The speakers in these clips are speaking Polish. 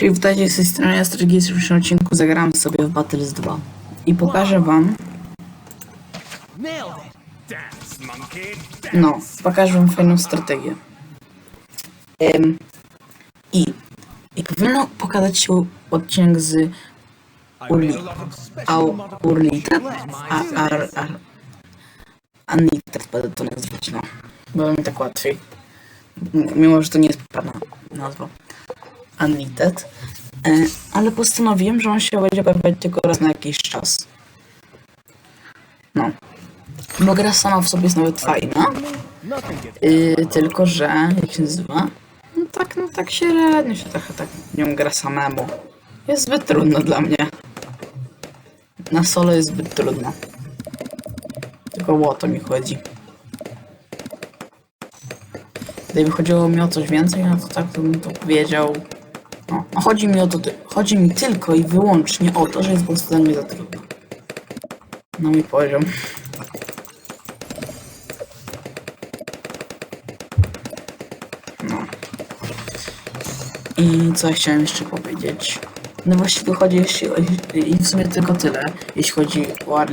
Czyli witajcie z tej strony w dzisiejszym odcinku zagramy sobie w Battles 2 i pokażę wam, no, pokażę wam fajną strategię. Em, I, i powinno pokazać się odcinek z Urli, Au, Urlitet, a, ar, ar, Anitet będę to nazywać, no, bo mi tak łatwiej. Mimo, że to nie jest poprawna nazwa. Unlimited. E, ale postanowiłem, że on się będzie pojawiać tylko raz na jakiś czas. No. Bo gra sama w sobie jest nawet fajna. Yy, tylko, że jak się nazywa? No tak, no tak średnio się trochę tak nią gra samemu. Jest zbyt trudno dla mnie. Na solo jest zbyt trudno. Tylko o to mi chodzi. Gdyby chodziło mi o coś więcej, no to tak to bym to powiedział. No, chodzi mi o to, chodzi mi tylko i wyłącznie o to, że jest po prostu dla mnie za trudno. Na mój poziom. No. I co chciałem jeszcze powiedzieć? No właściwie chodzi jeśli, i w sumie tylko tyle, jeśli chodzi o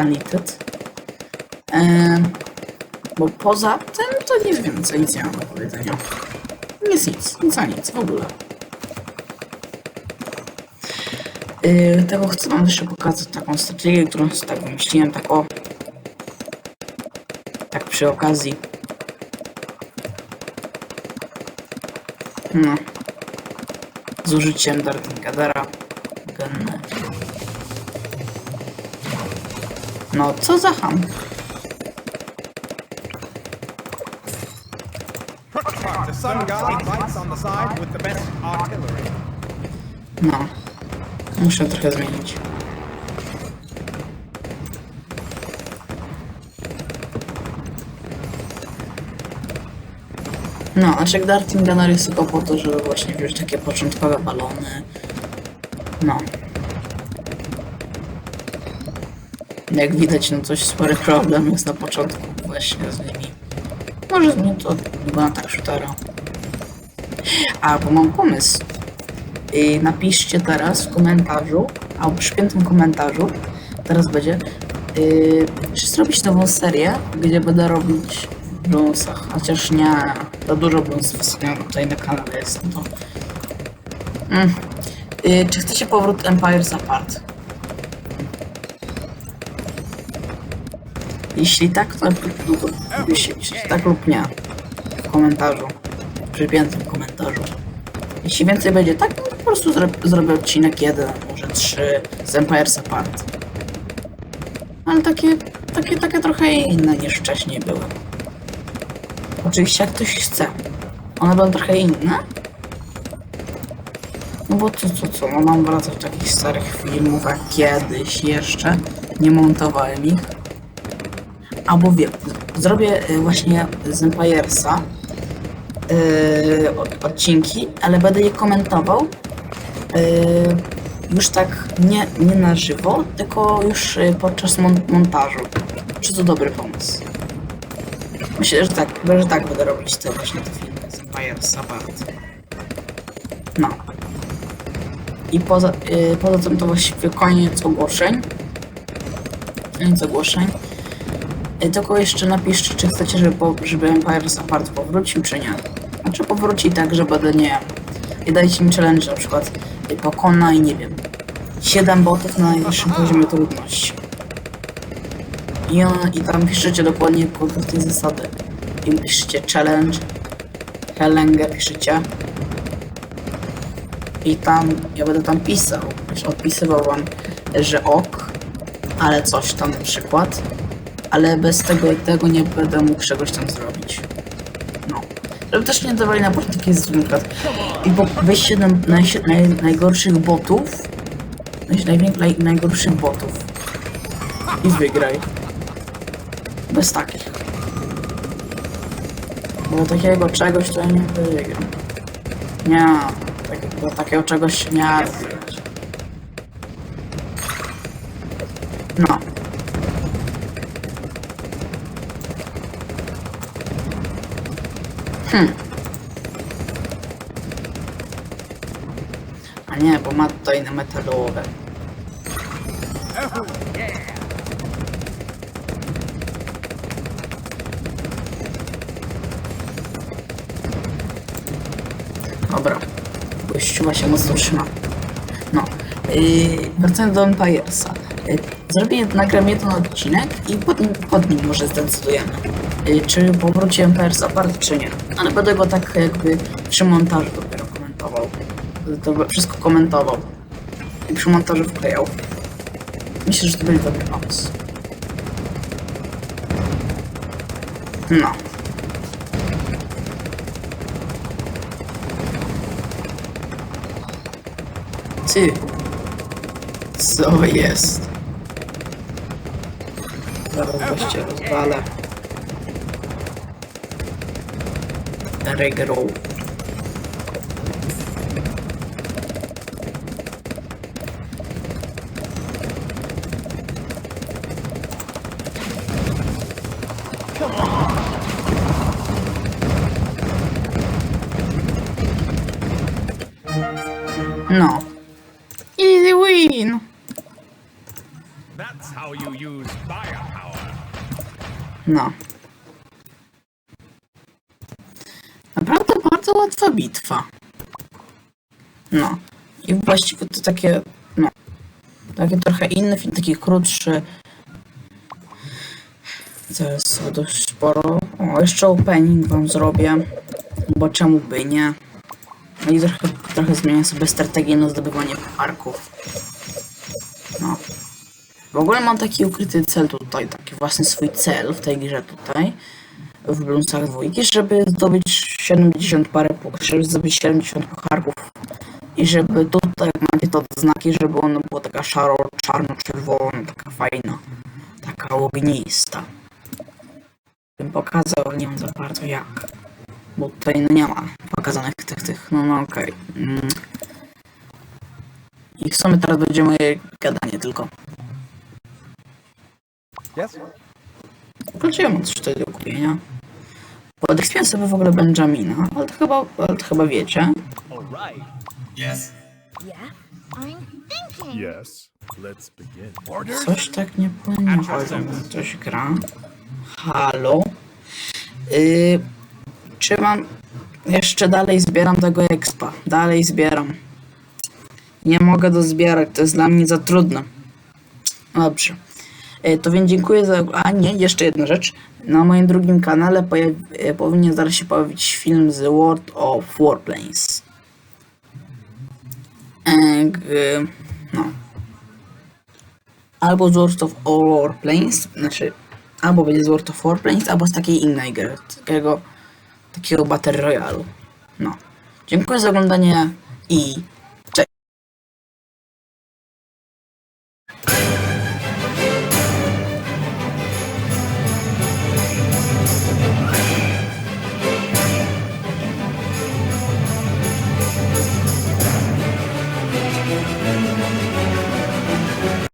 Unlimited. Ehm, bo poza tym to nic więcej, nic nie mam do powiedzenia. Nic, nic, nic nic w ogóle. Yy, tego chcę wam jeszcze pokazać taką strategię, którą sobie tak wymyśliłem, tak o. Tak przy okazji. No. Z użyciem Dartingadera. Gen. No, co za ham. No. Muszę trochę zmienić. No, a jak Darting Gunner jest tylko po to, żeby właśnie wziąć takie początkowe balony. No. Jak widać, no coś spory problem jest na początku właśnie z nimi. Może zmienię to chyba na tak shootera. A, bo mam pomysł. Napiszcie teraz w komentarzu, albo przy piętym komentarzu, teraz będzie, yy, czy zrobić nową serię, gdzie będę robić w bluesach, chociaż nie, za dużo bluesów sobie tutaj na kanale jest, to... Mm. Yy, czy chcecie powrót Empires Apart? Jeśli tak, to, to jeśli tak lub nie, w komentarzu, przy piętym komentarzu. Jeśli więcej będzie tak, to po prostu zro zrobię odcinek jeden, może trzy z Empires Apart. Ale takie, takie, takie trochę inne niż wcześniej były. Oczywiście jak ktoś chce. One będą trochę inne. No bo co, co, co, no mam wracać do takich starych filmów jak kiedyś jeszcze. Nie montowałem ich. Albo wiem, zrobię y, właśnie z Empiresa yy, od- odcinki, ale będę je komentował już tak nie, nie na żywo, tylko już yy, podczas mon montażu. Czy to dobry pomysł? Myślę, że tak, że tak będę robić te właśnie te filmy z Empire Sabbath. No. I poza, yy, poza tym to właściwie koniec ogłoszeń. Koniec ogłoszeń. Yy, Tylko jeszcze napiszcie, czy chcecie, żeby, po, żeby Empire Apart powrócił, czy nie. Znaczy powróci tak, że będę, nie i dajcie mi challenge na przykład y, pokonaj, nie wiem, 7 botów na najwyższym poziomie trudności. I, on, I tam piszecie dokładnie konkretne zasady. I piszecie challenge, challenge piszecie. I tam, ja będę tam pisał, odpisywał wam, że ok, ale coś tam na przykład. Ale bez tego, tego nie będę mógł czegoś tam zrobić. Żeby też nie dawali na początku jest przykład. I po weźcie na, naj, naj, najgorszych botów. Najwię- naj, najgorszych botów. I wygraj. Bez takich. Bo takiego czegoś to ja nie wygram. Nie, takiego, takiego czegoś nie wygrać. No. A nie, bo ma tutaj na metalowe. Dobra. Gościuwa się mocno trzyma. No. Yy, wracając do Empiresa. Yy, zrobię, nagram jeden odcinek i potem pod nim może zdecydujemy. Yy, czy powróci Empires Apart, czy nie. Ale będę go tak jakby przy montażu dopiero komentował. To wszystko komentował. I przy montażu wklejał. Myślę, że to będzie dobry pomysł. No. Ty. Co jest? Zaraz goście rozwalę. Regrow. No. No. Naprawdę bardzo łatwa bitwa. No. I właściwie to takie, no. Takie trochę inny film, taki krótszy. To jest dość sporo. O, jeszcze opening wam zrobię. Bo czemu by nie? No i trochę, trochę zmienię sobie strategię na zdobywanie parków. No. W ogóle mam taki ukryty cel tutaj, taki własny swój cel w tej grze tutaj, w Bloomsach dwójki, żeby zdobyć 70 parę punktów, żeby zdobyć 70 pucharków i żeby tutaj, jak macie to znaki, żeby ona była taka szaro, czarno-czerwona, taka fajna, taka ognista. Bym pokazał, nie wiem za bardzo jak, bo tutaj no nie ma pokazanych tych, tych, no no okej. Mm. I w sumie teraz będzie moje gadanie tylko. Yes? Ja mam coś tutaj do kupienia. Podekspiłem sobie w ogóle Benjamina, ale to chyba, ale to chyba wiecie. All right. Yes. Yeah, I'm thinking. Yes. Let's begin. Coś tak nie płynie, chodzi, coś gra. Halo? Yy, czy mam... Jeszcze dalej zbieram tego expa. Dalej zbieram. Nie mogę dozbierać, to jest dla mnie za trudne. Dobrze. E, to więc dziękuję za. A nie, jeszcze jedna rzecz. Na moim drugim kanale e, powinien zaraz się pojawić film z World of Warplanes. E, no. Albo z World of Warplanes, znaczy, albo będzie z World of Warplanes, albo z takiej innej gry, takiego, takiego Battle Royale. No. Dziękuję za oglądanie i cześć.